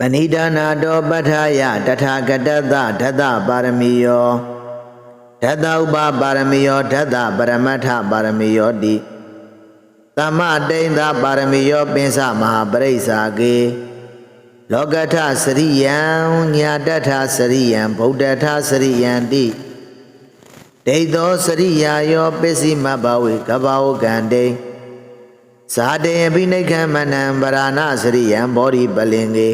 ပဏိဒါနာတောပဋ္ဌာယတထာဂတသဓတ္တပါရမီယောဓတ္တဥပပါရမီယောဓတ္တပရမတ္ထပါရမီယောတိသမတိန်သာပါရမီယောပင်စမဟာပရိစ္ဆာကေလောကထစရိယံညာတထစရိယံဗုဒ္ဓထစရိယံတိဒိဋ္ဌောစရိယာယောပစ္စည်းမဘဝေကဘာဝကံတိဇာတေအဘိနိခံမနံပရာဏစရိယံဘောဓိပလင်ကေ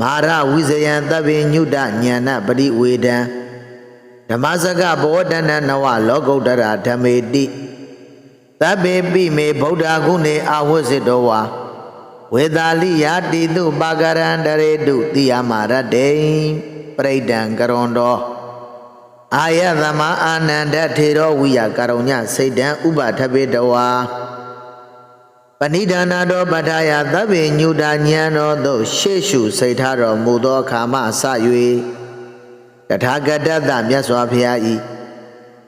မာရဝိဇယံသဗ္ဗညုတညာဏပရိဝေဒံဓမ္မစကဘောဒနနဝလောကုတ္တရာဓမ္မေတိသဗ္ဗေပိမေဗုဒ္ဓဂုဏေအာဝဇ္ဇတောဝါဝေသာလိယာတိတုပါကရန္တရေတုတိယမရတေပရိဒံကရွန်တော်အာယသမအာနန္ဒထေရောဝိယကရုဏစိတ်တံဥပထပေတဝါ ပဏိဒါနာတော်ပဋ္ဌာယသဗ္ဗညုတာဉာဏ်တော်သို့ရှေ့ရှုစိတ်ထားတော်မူသောအခါမှစ၍တထာဂတတမြတ်စွာဘုရားဤ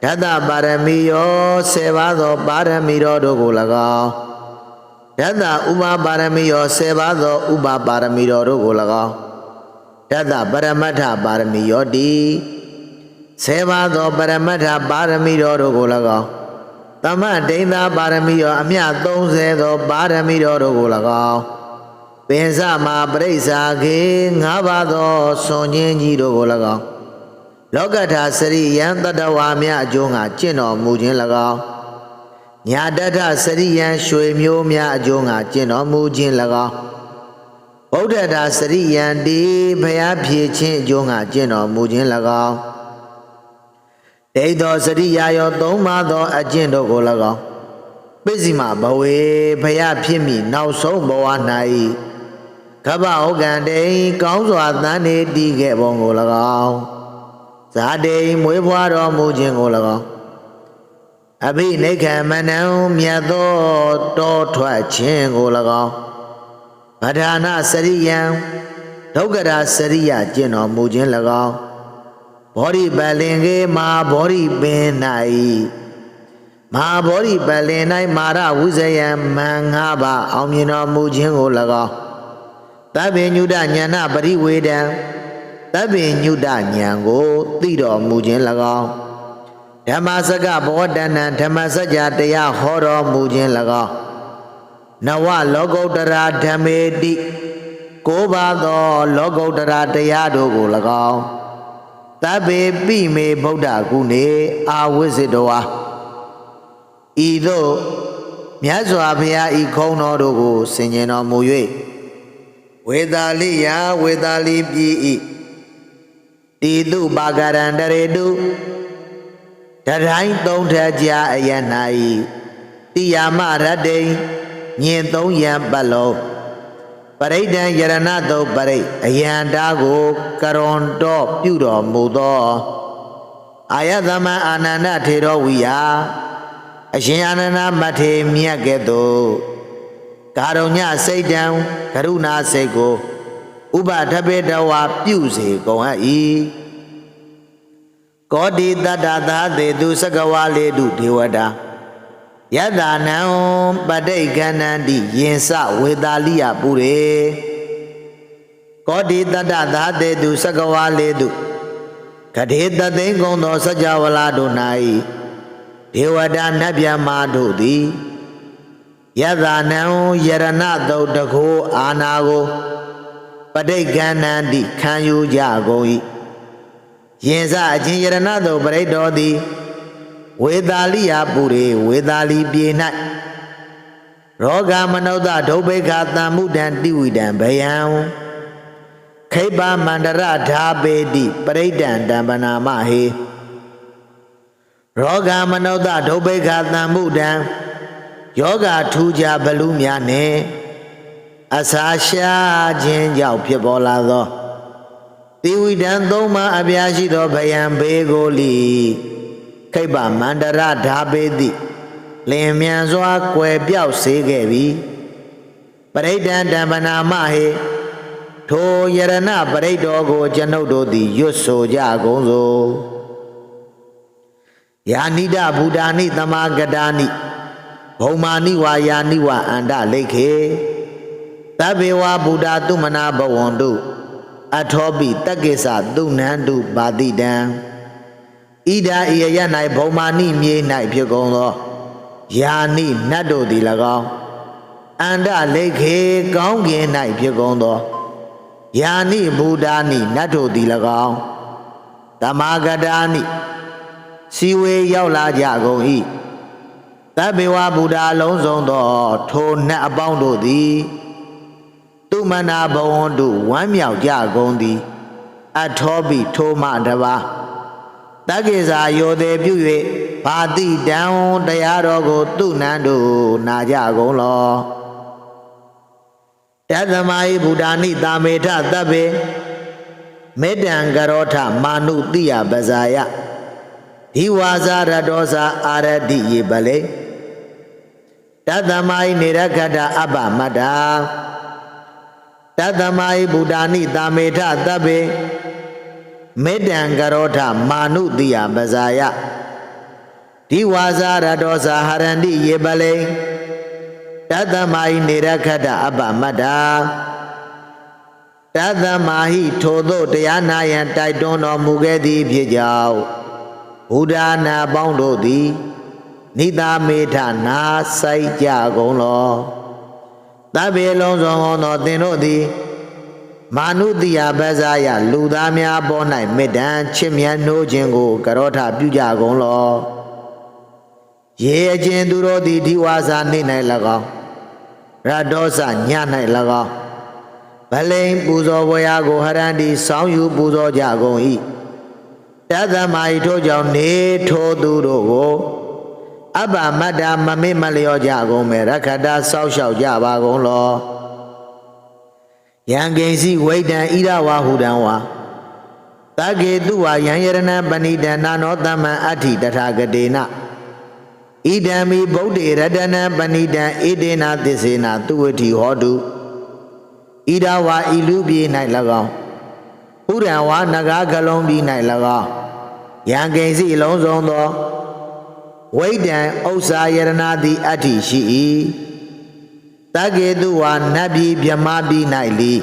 ဓတ္တပါရမီယောဆေပါးသောပါရမီတော်တို့ကို၎င်းဓတ္တဥပပါရမီယောဆေပါးသောဥပပါရမီတော်တို့ကို၎င်းဓတ္တပရမတ္ထပါရမီယောတိဆေပါးသောပရမတ္ထပါရမီတော်တို့ကို၎င်း သမဒိဋ္ဌာပါရမီယောအမြ30သောပါရမီတော်တို့ကို၎င်းပင်စမှာပရိစ္ဆာခေ၅ပါးသောစွန်ချင်းကြီးတို့ကို၎င်းလောကထာစရိယံတတဝါမြအကျိုးငါကျင့်တော်မူခြင်း၎င်းညာတထစရိယံရွှေမျိုးများအကျိုးငါကျင့်တော်မူခြင်း၎င်းဗုဒ္ဓတာစရိယံဒီဘုရားဖြည့်ခြင်းအကျိုးငါကျင့်တော်မူခြင်း၎င်း ဒိဋ္ဌောစရိယာယောသုံးပါးသောအကျင့်တို့ကို၎င်းပိစိမဘဝေဘုရားဖြစ်မိနောက်ဆုံးဘဝ၌ကဗ္ဗဩကံတိကောင်းစွာသန်းနေတည်ခဲ့ပုံကို၎င်းဇာတိမွေးဖွားတော်မူခြင်းကို၎င်းအဘိနိခမနံမြတ်သောတောထွက်ခြင်းကို၎င်းဗဒာနာစရိယံဒုက္ခရာစရိယကျင့်တော်မူခြင်း၎င်း ဘောဓိပလင်ကေမာဘောဓိပင်၌မာဘောဓိပလင်၌မာရဝိဇယံမံငါးပါးအောင်မြင်တော်မူခြင်းကို၎င်းတဗ္ဗညုတညာဏပရိဝေဒံတဗ္ဗညုတဉာဏ်ကိုသိတော်မူခြင်း၎င်းဓမ္မစကဘောတဏံဓမ္မစကြာတရားဟောတော်မူခြင်း၎င်းနဝလောကုတ္တရာဓမ္မေတိကိုးပါးသော လောကုတ္တရာတရားတို့ကို၎င်း တဗ္ဗေပိမေဗုဒ္ဓကုနေအာဝိဇ္ဇတောဝါဤသို့မြတ်စွာဘုရားဤခုံတော်တို့ကိုဆင်ញင်တော်မူ၍ဝေသာလိယဝေသာလိပြည်ဤတိတုပါကရန္တရေတုတတိုင်းသုံးထကြအယ၌တိယာမရတ္တိညင်သုံးရံပတ်လုံး ပရိဒံယရဏတုပရိအယံတာကိုကရွန်တော့ပြုတော်မူသောအာယသမအာနန္ဒထေရဝိယအရှင်အာနန္ဒမထေမြတ်ကဲ့သို့ကာရုညစိတ်တံကရုဏာစိတ်ကိုဥပထပေတဝါပြုစေကုန်အပ်၏ကောတိတတ္တသာသေသူစကဝါလေတုဒေဝတာ ယတ္တနံပဋိက္ခဏန္တိယင်စဝေတာလိယပုရေကောတိတတ္တသာသေတုစကဝါလေတုကတိတသိင်ကုံသောစကြဝဠာတို့၌ဒေဝတာနတ်ဗျမာတို့သည်ယတ္တနံယရဏတုတ်တကိုအာနာကိုပဋိက္ခဏန္တိခံယူကြကုန်၏ယင်စအချင်းယရဏတုတ်ပရိတော်သည် ဝေသာလိယပုရိဝေသာလီပြေ၌ရောဂမနုဿဒုဗ္ဗေခတံမှုတံတိဝိတံဘယံခိဗ္ဗမန္တရဓာပေတိပရိဒံတံပနာမဟေရောဂမနုဿဒုဗ္ဗေခတံမှုတံယောဂထူးကြဘလူများနှင့်အစာရှားခြင်းကြောင့်ဖြစ်ပေါ်လာသောတိဝိတံသုံးပါးအပြားရှိသောဗယံဘေကိုလီ ခိဗ္ဗမန္တရဓာပေတိလင်မြန်စွာကွယ်ပြောက်စေခဲ့ပြီပရိဒံတံပနာမဟေထိုယရဏပရိတော်ကိုကျွန်ုပ်တို့သည်ရွတ်ဆိုကြကုန်စို့ယာနိဒဗုဒ္ဓာနိသမာဂတာနိဘုံမာနိဝါယာနိဝအန္တလိခေတသဗ္ဗေဝဗုဒ္ဓတုမနာဘဝန္တုအထောပိတက္ကိစ္စသူနန္တုပါတိတံ ဣဒာဤရ၌ဘုံမာနိမြေ၌ဖြစ်ကုန်သောယာနိနတ်တို့သည်၎င်းအန္တလိခေကောင်းကင်၌ဖြစ်ကုန်သောယာနိဘုဒ္ဓနိနတ်တို့သည်၎င်းဓမ္မာဂတာနိစီဝေရောက်လာကြကုန်၏သဗ္ဗေဝဗုဒ္ဓအလုံးစုံသောထိုနတ်အပေါင်းတို့သည်သူမနာဘဝန္တုဝမ်းမြောက်ကြကုန်သည်အထောပိထိုမှတပါး တက္ကိစာယောသေးပြု၍ဘာတိတံတရားတော်ကို သူနန်းတို့နာကြကုန်လောတသမဟိဗုဒ္ဓနိတာမေထသဗ္ဗေမေတ္တံကရောထမာနုတိယပဇာယဒီဝါစာရတောစာအာရတိယေပလေတသမဟိနေရခတအပ္ပမတ္တာတသမဟိဗုဒ္ဓနိတာမေထသဗ္ဗေ မေတ္တံကရောထမာနုတိယပဇာယဒီဝါစာရတောစာဟရန္တိယေပလေတသမဟိနေရခတအပ္ပမတ္တာတသမဟိထိုသို့တရားနာယံတိုက်တွန်းတော်မူခဲ့သည်ဖြစ်ကြောင်းဘုရားနာပေါင်းတို့သည်နိတာမေထနာဆိုင်ကြကုန်လောတဗ္ဗေလုံးစုံသောသင်တို့သည် မာနုတိယပဇာယလူသားများပေါ်၌မေတ္တံချစ်မြတ်နှိုးခြင်းကိုကရောထပြုကြကုန်လောရေအကျဉ်သူတို့သည်ဒီဝါစာနေ၌၎င်းရတောစည၌၎င်းဗလိန်ပူဇော်ဘွယ်ရာကိုဟရန္တိဆောင်းယူပူဇော်ကြကုန်၏တသမဤထို့ကြောင့်နေထိုသူတို့ကိုအပ္ပမတ္တမမေ့မလျော့ကြကုန်မယ်ရခတဆောက်ရှောက်ကြပါကုန်လော ယံကိဉ္စီဝိတံဣရဝဟုတံဝါတကေတုဝယံယရဏပဏိတနာနောတမံအဋ္ဌိတထာဂတေနဣဒံမိဗုဒ္ဓေရတနပဏိတံဣဒေနာသစ္စေနာသူဝတိဟောတုဣဒဝါဤလူပြေ၌၎င်းဥရံဝါနဂါကလုံးပြေ၌၎င်းယံကိဉ္စီလုံးစုံသောဝိတံဥစ္စာယရဏတိအဋ္ဌိရှိ၏ တကေတုဝါနတ်ပြည်မြမပြည်၌လီ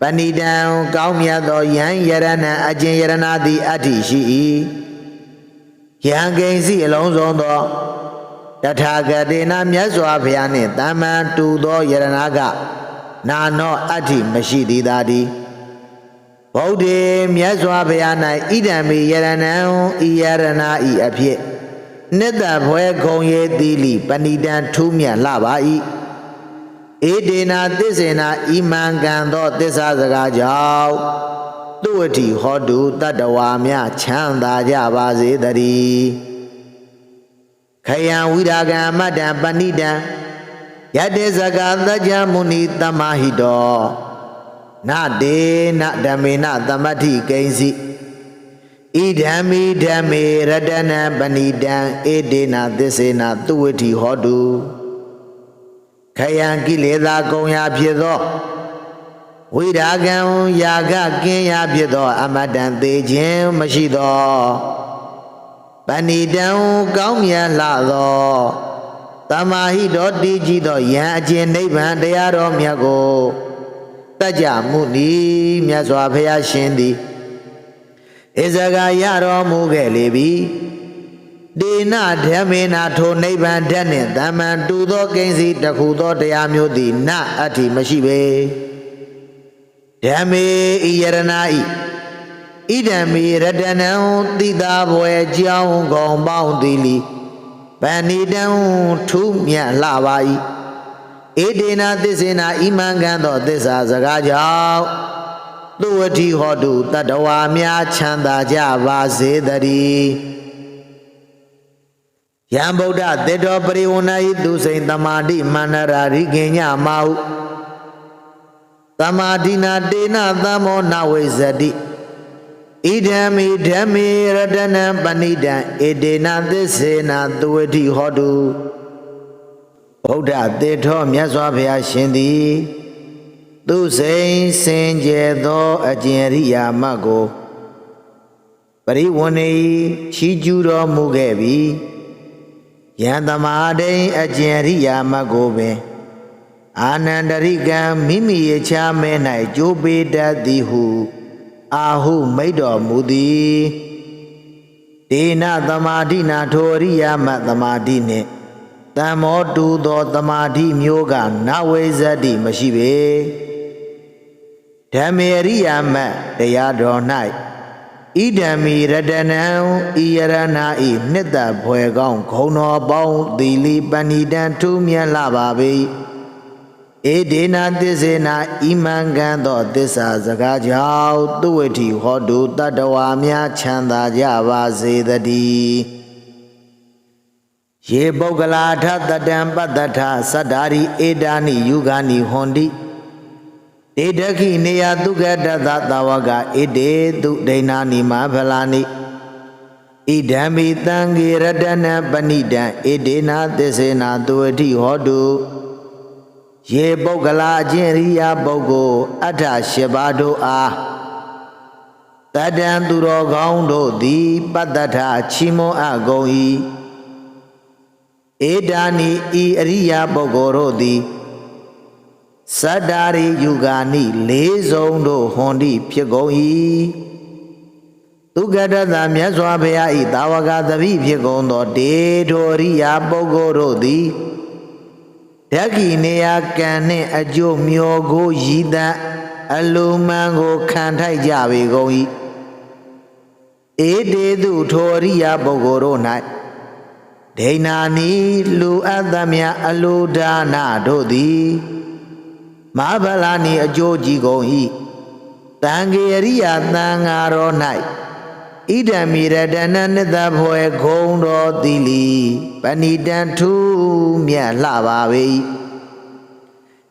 ပဏိတံကောင်းမြတ်သောယံယရဏအကျင်ယရဏတိအဋ္ဌိရှိ၏ယံကိဉ္စီအလုံးစုံသောတထာဂတေနမြတ်စွာဘုရားနှင့်တမ္မံတူသောယရဏကနာနောအဋ္ဌိမရှိသေးသာသည်ဗုဒ္ဓေမြတ်စွာဘုရား၌ဣဒံမေယရဏံဤယရဏဤအဖြစ်နှစ်သက်ဘွဲဂုံရည်သီလီပဏိတံထူးမြတ်လှပါ၏ ဧဒေနာသစ္စေနာဤမံကံသောသစ္စာစကားကြောင့်သူဝတိဟောတုတတ္တဝါများချမ်းသာကြပါစေတည်းခယံဝိရာဂံမတ္တံပဏိတံယတေဇဂသัจ जा မုနိတမဟိတောနတေနဓမ္မေနသမတ္ထိကိဉ္စီဣဓမ္မိဓမ္မေရတနပဏိတံဧဒေနာသစ္စေနာသူဝတိဟောတု ခယံကိလေသာကုံရာဖြစ်သောဝိရာဂံယာကကင်းရာဖြစ်သော အမတံသေးခြင်းမရှိသောပဏိတံကောင်းမြတ်လှသောတမာဟိတော်တည်ကြည်သောယံအကျင့်နိဗ္ဗာန်တရားတော်မြတ်ကိုတကြမှုနီမြတ်စွာဘုရားရှင်သည်ဣဇဂာရတော်မူခဲ့လေပြီ ဒေနဓမ္မေနာထိုနိဗ္ဗာန်ဓာတ်နှင့်တမန်တူသောကိဉ္စီတခုသောတရားမျိုးသည်နအတ္တိမရှိပေဓမ္မေဣယရဏဤဣဒံမေရတနံတိတာဘွယ်ကြောင်းကုန်ပေါင်းသည်လီပဏိတံထူးမြတ်လှပါ၏ဧဒေနာသစ္စေနာဣမံကံသောသစ္စာစကားကြောင့်သူဝတိဟောတုတတ္တဝါများချမ်းသာကြပါစေတည်း ယံဗုဒ္ဓတေတောပရိဝဏဤသူစိန်တမာတိမန္နရာရိကညမဟုတမာတိနာတေနသမောနဝိဇတိဣဒံမိဓမ္မေရတနံပဏိတံဧဒေနသစ္စေနာသူဝတိဟောတုဗုဒ္ဓတေထောမြတ်စွာဘုရားရှင်သည်သူစိန်စင်ကြယ်သောအကျင့်ရိယာမကိုပရိဝဏီချီးကျူးတော်မူခဲ့ပြီ ယံသမာဒိန်အကျင့်ရိယာမကိုပင်အာနန္တရိကံမိမိရချာမဲ၌ကြိုးပေးတတ်သည်ဟုအာဟုမိတ်တော်မူသည်ဒေနသမာဓိနာထိုအရိယာမသမာဓိနှင့်တမ္မောတူသောသမာဓိမျိုးကနဝိဇ္ဇတိမရှိပေဓမ္မေရိယာမတရားတော်၌ ဣဒံမီရတနံဤယရဏဤနှစ်သက်ဖွယ်ကောင်းဂုံတော်ပေါင်းသီလီပဏိတံထူးမြတ်လာပါပေဧဒေနာသစ္စေနာဣမံကံသောသစ္စာစကားကြောင့်သူဝိတိဟောတုတတ္တဝါများချမ်းသာကြပါစေတည်းယေပုဂ္ဂလာထတတံပတ္တထသတ္တာရိဧတာနိယုဂာနိဟွန်တိ ဧတခိနေယတုကတသသာဝကဧတေတုဒိဏာနိမဖလာနိဣဒံမိတံဂေရတနပဏိတံဧဒေနာသစ္စေနာသူဝတိဟောတုယေပုဂ္ဂလာအချင်းရိယာပုဂ္ဂိုလ်အဋ္ဌရှိပါတို့အားတတံသူတော်ကောင်းတို့သည်ပတ္တထချီမွန်အပ်ကုန်၏ဧဒါနိဤအရိယာပုဂ္ဂိုလ်တို့သည် စတ္တာရိယုဂာနိလေးစုံတို့ဟွန်တိဖြစ်ကုန်၏သူကတတမြတ်စွာဘုရားဤတာဝကသတိဖြစ်ကုန်သောတေထိုရိယာပုဂ္ဂိုလ်တို့သည်ဓက္ခိနေယကံနှင့်အကျိုးမျောကိုရည်တတ်အလိုမှန်ကိုခံထိုက်ကြပေကုန်၏ဧတေသူထိုရိယာပုဂ္ဂိုလ်တို့၌ဒိဏာနီလူအပ်သမျှအလိုဒါနတို့သည် မဟာဗလာနီအကျိုးကြီးကုန်၏တံဃေရိယာသံဃာတော်၌ဣဒံမီရတနနိတဘွယ်ဂုံတော်သီလီပဏိတံထူးမြတ်လှပါပေ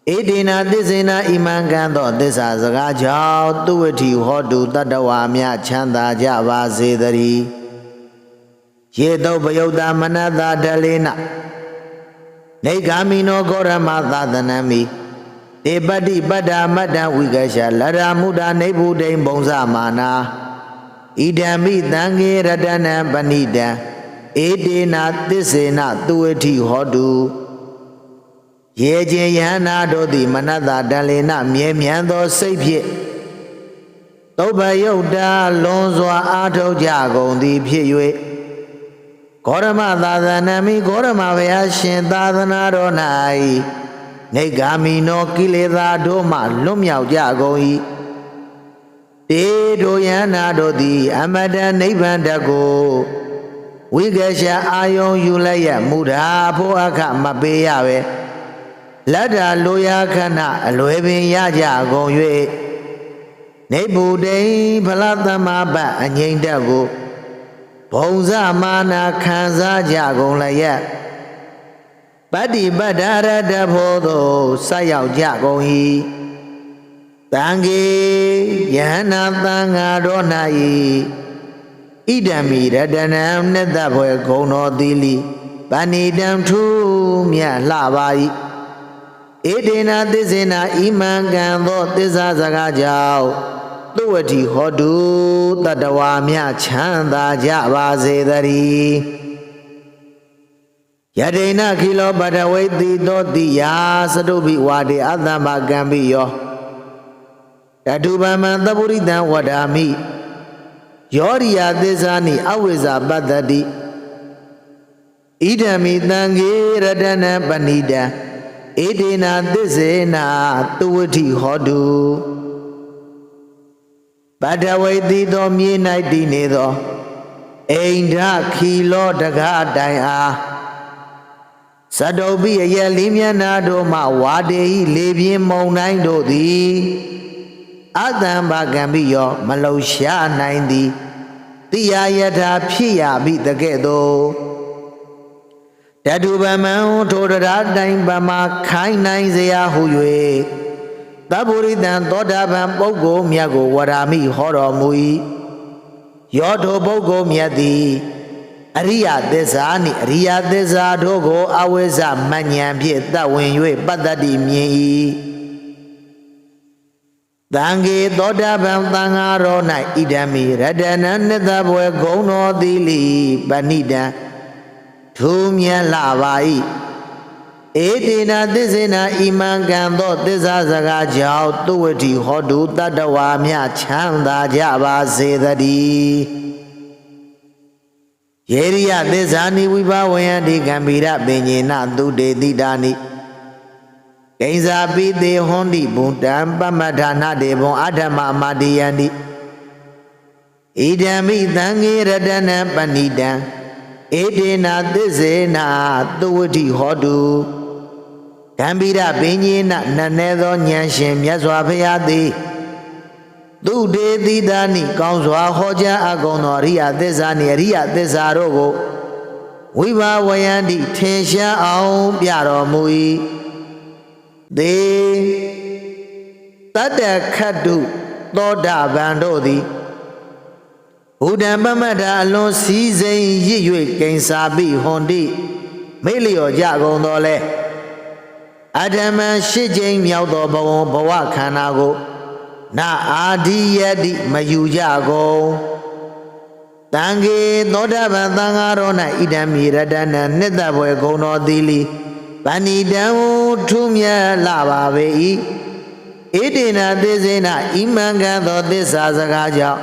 ဣဒေနာသစ္စေနာဣမံကံသောသစ္စာစကားကြောင့်သူဝတိဟောတုတတ္တဝါများချမ်းသာကြပါစေတည်းရေတုပယုတ်တာမနတဒလေနနေဂာမိနောဂောရမသာသနမိ တေပတ္တိပတ္တာမတ္တဝိကရှလရမုဒ္ဒနေဗုဒိံဘုံစမာနာဣဒံမိတံငေရတနံပဏိတံဧတေနာသစ္စေနသူဝတိဟောတုရေခြင်းယဟနာတို့သည်မနတတလေနမြဲမြံသောစိတ်ဖြင့်သုဘယုတ်တာလွန်စွာအာထုတ်ကြကုန်သည်ဖြစ်၍ဂေါရမသာသနာမိဂေါရမဘုရားရှင်သာသနာတော်၌ နေဂာမိနောကိလေသာတို့မှလွတ်မြောက်ကြကုန်၏တေတို့ယန္နာတို့သည် အမတန်နိဗ္ဗာန်တကိုဝိကရှာအာယုံယူလိုက်ရမူတာဖို့အခမပေးရပဲလက်တာလိုရာခဏအလွယ်ပင်ရကြကုန်၍နေဗုဒိံဖလသမပအငိမ့်တက်ကိုဘုံဇမာနာခံစားကြကုန်လျက် ပတ္တိပတ္တာရတဖို့သို့ဆက်ရောက်ကြကုန်၏တံဃေယဟနာသံဃာတော်၌ဣဒံမိရတနံနတ္တဘွယ်ဂုံတော်သီလီပဏိတံထူးမြတ်လှပါ၏ဧဒေနာသစ္စေနာဣမံကံသောသစ္စာစကားကြောင့်သူဝတိဟောတုတတဝါမြချမ်းသာကြပါစေတည်း ယတိဏခိလောပတဝိတိသောတိယာသတုပိဝါဒေအတ္တမကံပိယောတတုပမံသပုရိတံဝဒာမိယောရိယာသစ္စာနိအဝိဇ္ဇပတ္တတိဣဒံမိတံဃေရတနပဏိတံဧဒေနာသစ္စေနာသူဝတိဟောတုပတဝိတိသောမြေ၌တည်နေသောအိန္ဒခီလောတကားတိုင်အား ဇတုပ္ပိအယက်လေးမျက်နာတို့မှဝါဒေဟိလေပြင်းမုံတိုင်းတို့သည်အတံဘာကံပိယော မလုံရှားနိုင်သည်တိယယထာဖြစ်ရပြီတကဲ့သို့တတုဗမံထိုတရားတိုင်းပမာခိုင်းနိုင်စရာဟု၍သဗ္ဗုရိတံသောတာပန်ပုဂ္ဂိုလ်မြတ်ကိုဝရာမိဟောတော်မူ၏ယောထိုပုဂ္ဂိုလ်မြတ်သည် အရိယသစ္စာနှင့်အရိယသစ္စာတို့ကိုအဝိဇ္ဇမဉ္ဇဉ်ဖြင့်တတ်ဝင်၍ပတ္တတိမြင်၏တံဃေသောတာပန်သံဃာတော်၌ဣဒံမိရတနနိတဘွယ်ဂုံတော်သီလီပဏိတံထူးမြတ်လာပါ၏ဧတေနာသစ္စေနာဣမံကံသောသစ္စာစကားကြောင့်သူဝတိဟောတုတတ္တဝါမြချမ်းသာကြပါစေတည်း ယေရိယသစ္စာနိဝိဘဝယံဒီကံဗီရပင်ညေနသူတေတိတာနိကိဉ္စာပိတေဟွန်တိဘုံတံပမထာနာတေဘုံအဓမ္မမတိယန္တိဣဒံမိသံဃေရတနံပဏိတံဧတေနာသစ္စေနာသူဝတိဟောတုဂံဗီရပင်ညေနနတ်နေသောဉာဏ်ရှင်မြတ်စွာဘုရားသည် သူတေတိတာနိကောင်းစွာဟောကြားအပ်ကုန်သောအရိယသစ္စာနှင့်အရိယသစ္စာတို့ကိုဝိဘာဝယန္တိထင်ရှားအောင်ပြတော်မူ၏သေတတ္တခတ္တုသောတာပန်တို့သည်ဘုဒ္ဓံပမတ္ထာအလွန်စည်းစိမ်ရစ်၍ကိဉ္စာပိဟွန်တိမေ့လျော်ကြကုန်တော်လဲအဓမ္မရှစ်ကြိမ်မြောက်သောဘဝဘဝခန္ဓာကို နာအာဒီယတိမယူကြကုန်တံဃေသောတာပန်သံဃာတော်၌ဣဒံမိရတနာနှစ်သက်ဘွယ်ဂုံတော်သီလီပဏိတံထုမြတ်လာပါပေ၏ဣတိနာသေစေနာဣမံကံသောသစ္စာစကားကြောင့်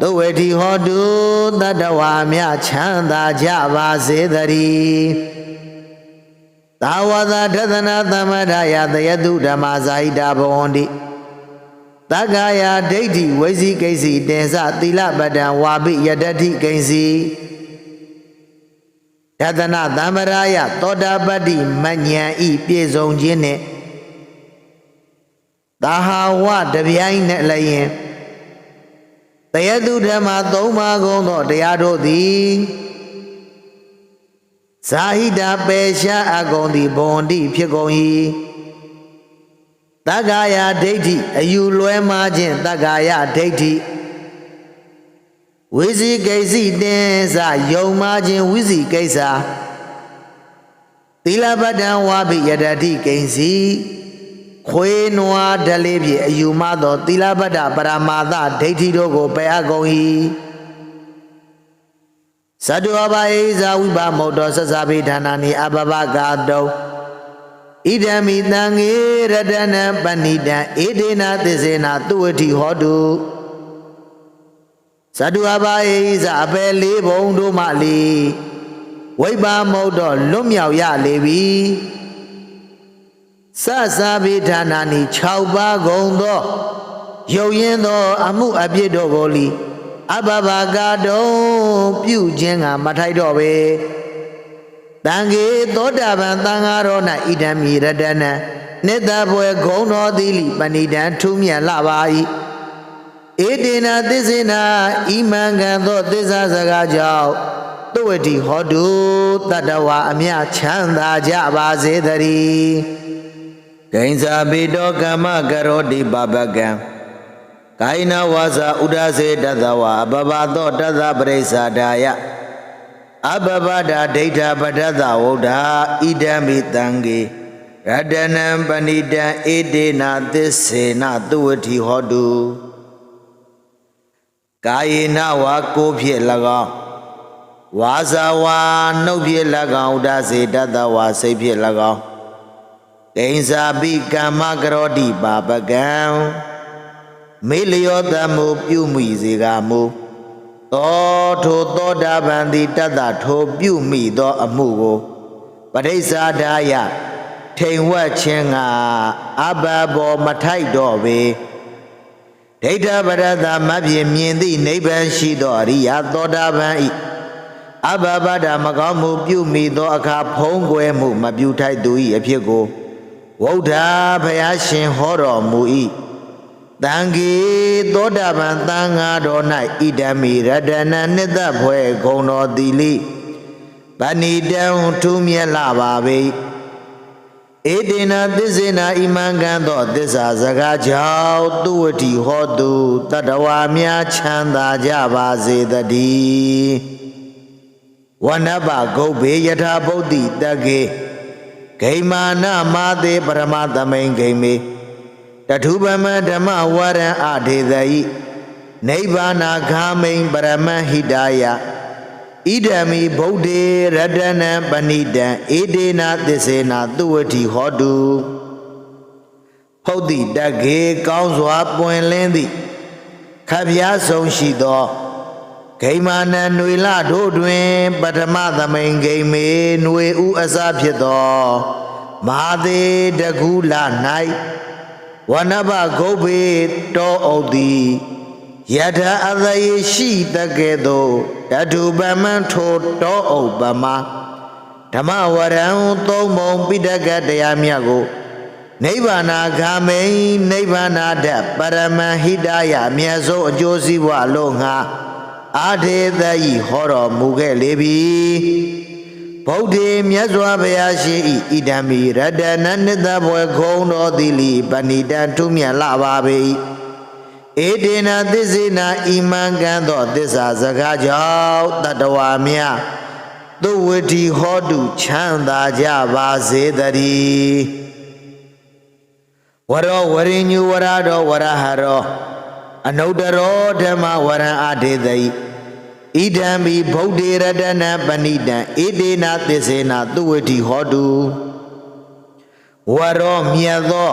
သုဝေတိဟောတုတတ္တဝါမြချမ်းသာကြပါစေတည်းသာဝသဒသနာသမထယတယတုဓမ္မဇာဟိတာဘဝန္တိ တက္ကာယဒိဋ္ဌိဝိဇိကိစီတင်စသီလပတံဝါပိယတတိကိစီဒသနာသမ္ပရာယသောတာပတ္တိမဉ္ဇဉ်ဤပြည့်စုံခြင်းနှင့်သာဟာဝတပြိုင်နဲ့လည်းယင်တယတုဓမ္မသုံးပါးကုန်သောတရားတို့သည်ဇာဟိတာပေရှားအကုန်သည်ဘွန်တိဖြစ်ကုန်၏ တက္ကာယဒိဋ္ဌိအယူလွဲမှားခြင်းတက္ကာယဒိဋ္ဌိဝိဇိကိစီတင်စယုံမှားခြင်းဝိဇိကိစ္စသီလပတ္တံဝါပိယတတိကိဉ္စီခွေးနွားဓလေးဖြင့်အယူမသောသီလပတ္တပရမာသဒိဋ္ဌိတို့ကိုပယ်အပ်ကုန်၏သတ္တဝါဘာဧဇာဝိပါမௌတောသစ္စာပိဌာနာနိအဘဘကာတော ဣဒံမိတံငေရတနံပဏိတံဧဒေနာသစ္စေနာသူဝတိဟောတုသတ္တဝါဘာဧဇာအပယ်လေးဘုံတို့မှလီဝိပါမௌတောလွတ်မြောက်ရလေပြီသသဗိဌာနာနိ6ပါးဂုံသောယုံရင်သော အမှုအပြစ်တို့ကိုလီအဘဘကာတုံပြုခြင်းကမထိုက်တော့ပဲ တံဃေသောတာပန်သံဃာတော်၌ဣဒံမိရတနံနိတ္တဘွယ်ဂုံတော်သီလိပဏိတံထူးမြတ်လာပါ၏ဧတေနာသစ္စေနာဣမံကံသောသစ္စာစကားကြောင့်တုဝတိဟောတုတတ္တဝါအမြချမ်းသာကြပါစေတည်းဂိဉ္စာပိတောကမ္မကရောတိပပကံကာယနာဝါစာဥဒ္ဒစေတတဝါအဘဘသောတသပရိစ္ဆာဒာယ အဘဘဒာဒိဋ္ဌပဒတဝုဒ္ဓဣဒံမိတံဃေရတနံပဏိတံဧတေနာသစ္စေနသုဝတိဟောတုကာယေနဝါကိုဖြင့်၎င်းဝါစာဝါနှုတ်ဖြင့်၎င်းဥဒ္ဒစေတတဝါစိတ်ဖြင့်၎င်းဒိဉ္စာပိကမ္မကရောတိပါပကံမေလျောတမှုပြုမိစေကမူ သောထိုသောတာပန်သည်တတ္တထိုပြုမိသောအမှုကိုပရိစ္ဆာဒာယထိန်ဝက်ခြင်းကအဘဘောမထိုက်တော့ပေဒိဋ္ဌပရတမပြေမြင်သည့်နိဗ္ဗာန်ရှိသောအရိယသောတာပန်ဤအဘဘဒမကောင်းမှုပြုမိသောအခါဖုံးကွယ်မှု မပြုထိုက်သူ၏အဖြစ်ကိုဝုဒ္ဓဘုရားရှင်ဟောတော်မူ၏ တံဃေသောတာပန်သံဃာတော်၌ဣဒံမိရတနာနှစ်သက်ဖွယ်ဂုံတော်တိလိဗဏိတံထူးမြတ်လာပါပေဧတေနာသစ္စေနာဣမံကံသောသစ္စာစကားကြောင့်သူဝတိဟောတုတတဝါများချမ်းသာကြပါစေတည်းဝနပဂုတ်ဘေယထာဗုဒ္ဓိတကေဂိမာနမာသေပရမသမိန်ဂိမေ တထုပမဓမ္မဝရံအထေသယိနိဗ္ဗာနာခာမိန်ပရမဟိတာယ ဣဒံမိဗုဒ္ဓေရတနံပဏိတံဧဒေနာသစ္စေနာသူဝတိဟောတုဟုတ်သည်တက္ကေကောင်းစွာပွင့်လင်းသည်ခပ်ပြားဆုံးရှိသောဂိမာနံຫນွေလတို့တွင် ပထမသမိန်ဂိမေຫນွေဥအစဖြစ်သောမဟာသေးတကူလ၌ ဝနဘဂုတ်ဘေတောအုပ်သည်ယထာအသယေရှိတကဲ့သို့တထုပမံထိုတောအုပ်ပမဓမ္မဝရံသုံးပုံပိဋကတရားမြတ်ကိုနိဗ္ဗာနာဂာမိန်နိဗ္ဗာနာတပရမဟိတယအမြတ်ဆုံးအကျိုးစီးပွားလို့ငါအာထေသဤဟောတော်မူခဲ့လေပြီ ဗုဒ္ဓေမြတ်စွာဘုရားရှင်ဤဣဒံမိရတနနိတဘွယ်ခုံတော်သီလီပဏိတံထုမြတ်လာပါပေ၏ဧတေနသစ္စေနာဣမံကံသောသစ္စာစကားကြောင့်တတဝါများသူဝတိဟောတုချမ်းသာကြပါစေတည်းဝရောဝရိညုဝရတော်ဝရဟရောအနုတ္တရောဓမ္မဝရံအာဒေသိ ဣဒံမိဗုဒ္ဓေရတနပဏိတံဣဒေနာသစ္စေနာသူဝတိဟောတုဝရောမြတ်သော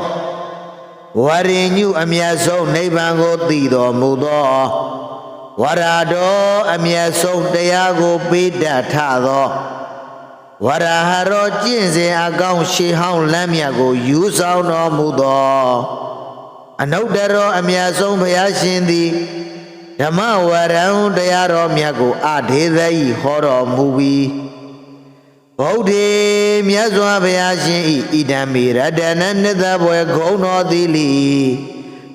ဝရိညုအမြတ်ဆုံးနိဗ္ဗာန်ကိုသိတော်မူသောဝရတော်အမြတ်ဆုံးတရားကိုပေးတတ်ထသောဝရဟရောကျင့်စဉ်အကောင်းရှေဟောင်းလမ်းမြတ်ကိုယူဆောင်တော်မူသောအနုတ္တရောအမြတ်ဆုံးဘုရားရှင်သည် ဓမ္မဝရံတရားတော်မြတ်ကိုအထေသဤဟောတော်မူပြီးဗုဒ္ဓေမြတ်စွာဘုရားရှင်ဤဣဒံမေရတနနိသဘွယ်ဂုံတော်သီလီ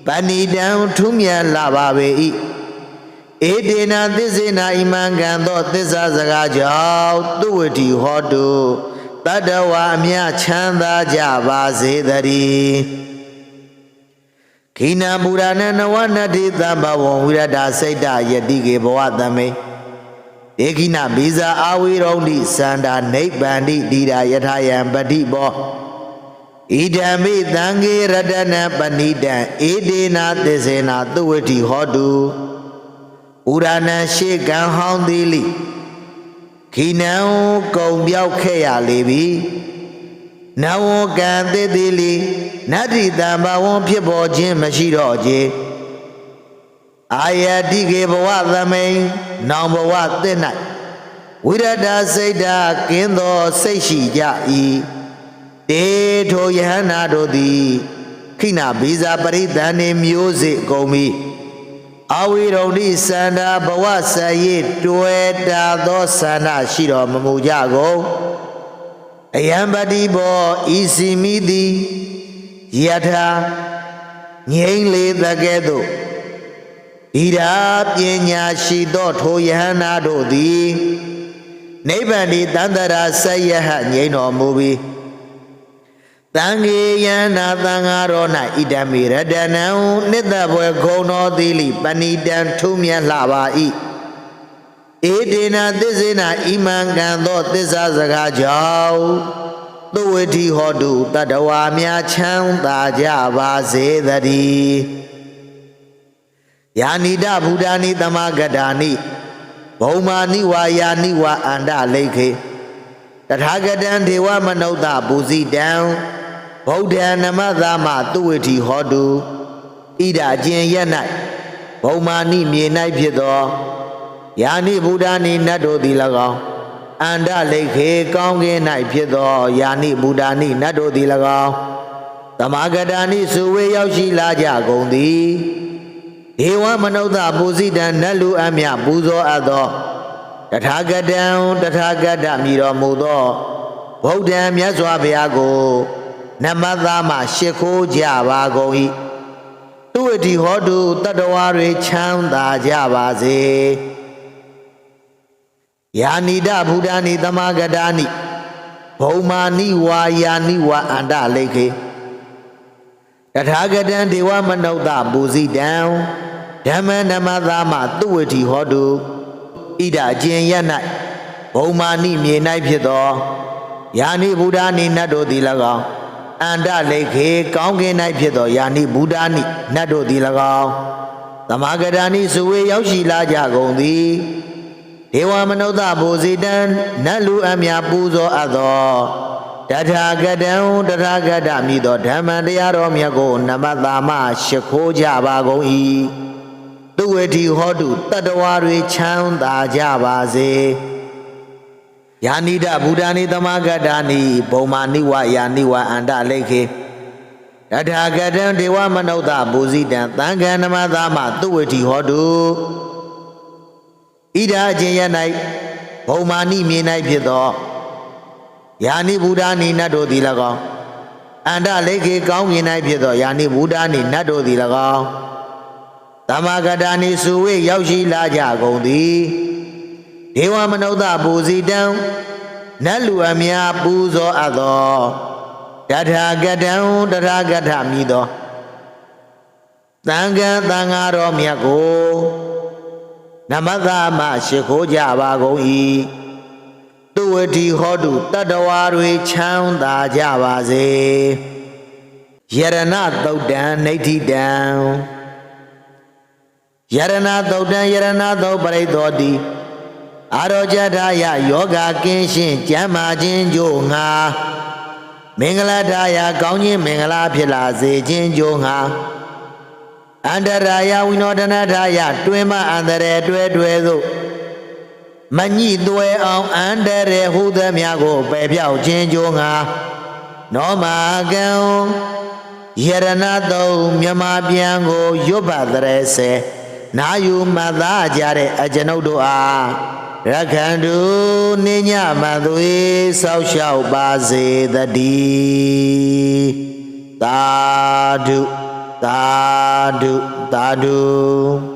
ပဏိတံထုမြတ်လာပါပေ၏ဧတေနာသစ္စေနာဣမံကံသောသစ္စာစကားကြောင့်သူဝတိဟောတုတတ္တဝါအမြချမ်းသာကြပါစေတည်း ခိနာမူရဏနဝနတ္တိသဗ္ဗဝံဝိရဒစိတ်တယတိကေဘဝသမိဒေခိနဘိဇာအာဝိရုံတိစန္ဒာနိဗ္ဗန္တိတိရာယထာယံပတိဘောဣဒံမိသံဃေရတနပဏိတံဧဒေနာသစ္စေနာသူဝတိဟောတုဥရဏံရှေကံဟောင်းသေးလိခိနံကုံပြောက်ခဲ့ရလေပြီ နဝကံသေးသေးလိနတ္တိတံဘဝံဖြစ်ပေါ်ခြင်းမရှိတော့ကြအာယတိကေဘဝသမိန်နောင်ဘဝသစ်၌ဝိရဒစိတ်ဓာကင်းသောစိတ်ရှိကြ၏တေထိုယဟန္တာတို့သည်ခိနဘိဇာပရိသန်နေမျိုးစေကုန်ပြီအဝိရုံတိစန္ဒာဘဝဆရိတွေ့တာသောဆန္ဒရှိတော်မမူကြကုန် အယံပတိဘောဤစီမိသည်ယထာငြိမ့်လေတကဲ့သို့ဣရာပညာရှိသောထိုယဟန္တာတို့သည်နိဗ္ဗာန်ဒီတန္တရာဆက်ယဟငြိမ့်တော်မူပြီးတံဃေယနာသံဃာတော်၌ဣဒံမိရတနံနိတ္တဘွယ်ဂုံတော်သီလိပဏိတံထုမြတ်လှပါ၏ ဧဒေနာသစ္စေနာဣမံကံသောသစ္စာစကားကြောင့်သူဝတိဟောတုတတဝါများချမ်းသာကြပါစေတည်းယာနိတဗုဒ္ဓနိသမဂဒာနိဘုံမာနိဝါယာနိဝါအန္တလိခေတထာဂတံဒေဝမနုဿပူဇိတံဗုဒ္ဓံနမသမသူဝတိဟောတုဣဒာကျင်ရက်၌ဘုံမာနိမြေ၌ဖြစ်သော ယာနိဗုဒ္ဓနိနတ်တို့သည်၎င်းအန္တလိခေကောင်းကင်၌ဖြစ်သောယာနိဗုဒ္ဓနိနတ်တို့သည်၎င်းသမဂဒာနိစုဝေရောက်ရှိလာကြကုန်သည်ဒေဝမနုဿပူဇိတံနတ်လူအမြပူဇော်အပ်သောတထာဂတံတထာဂတမြည်တော်မူသောဗုဒ္ဓံမြတ်စွာဘုရားကိုနမသားမှရှ िख ိုးကြပါကုန်၏သူဝတိဟောတုတတ္တဝါတွေချမ်းသာကြပါစေ ယာနိဒဗုဒ္ဓနိသမဂဒာနိဘုံမာနိဝါယာနိဝါအန္တလိခေတထာဂတံဒေဝမနုဿပူဇိတံဓမ္မနမသားမှသူဝတိဟောတုဣဒအကျင်ရ၌ဘုံမာနိမြေ၌ဖြစ်သောယာနိဗုဒ္ဓနိနတ်တို့သည်၎င်းအန္တလိခေကောင်းကင်၌ဖြစ်သောယာနိဗုဒ္ဓနိနတ်တို့သည်၎င်းသမာဂဒာနိစုဝေရောက်ရှိလာကြကုန်သည် ဒေဝမနုဿဘုဇိတံနတ်လူအမြပူဇော်အပ်သောတထာဂတံတထာဂတမိသောဓမ္မတရားတော်မြတ်ကိုနမတ္တာမရှိခိုးကြပါကုန်၏သူဝေတီဟောတုတတ္တဝါတွေချမ်းသာကြပါစေယာနိဒဗုဒ္ဓနိသမဂတ္တာနိဘုံမာနိဝယာနိဝအန္တလိခေတထာဂတံဒေဝမနုဿဘုဇိတံသံဃာနမသာမသူဝေတီဟောတု ဣဒာအချင်းရ၌ဘုံမာနိမြေ၌ဖြစ်သောယာနိဗုဒ္ဓနိနတ်တို့သည်၎င်းအန္တလိခေကောင်းမြင်၌ဖြစ်သောယာနိဗုဒ္ဓနိနတ်တို့သည်၎င်းသမဂတ္တာနိစုဝေရောက်ရှိလာကြကုန်သည်ဒေဝမနုဿဘုဇိတံနတ်လူအများပူဇော်အပ်သောတထာဂတံတထာဂတမိသောသံဃာသံဃာတော်မြတ်ကို နမသမရှိခိုးကြပါကုန်၏သူဝတိဟောတုတတ္တဝါတွေချမ်းသာကြပါစေယရဏသုတ်တံနေဋ္ဌိတံယရဏသုတ်တံယရဏသုတ်ပရိသောတိအာရောကြထာယယောဂကင်းရှင်းကျမ်းမာခြင်းကြို့ငါမင်္ဂလာထာယကောင်းခြင်းမင်္ဂလာဖြစ်လာစေခြင်းကြို့ငါ အန္တရာယဝိနောဒနာထာယတွင်မအန္တရေတွဲတွဲသို့မညိသွဲအောင်အန္တရေဟုသမျှကိုပယ်ပြောက်ခြင်းကြိုးငါနောမာကံယရဏတုံမြမပြန်ကိုရွတ်ပါတရေစေနာယူမသာကြတဲ့အကျွန်ုပ်တို့အားရခန္တုနိညမသွေဆောက်ရှောက်ပါစေတည်းသာဓု သာဓုသာဓု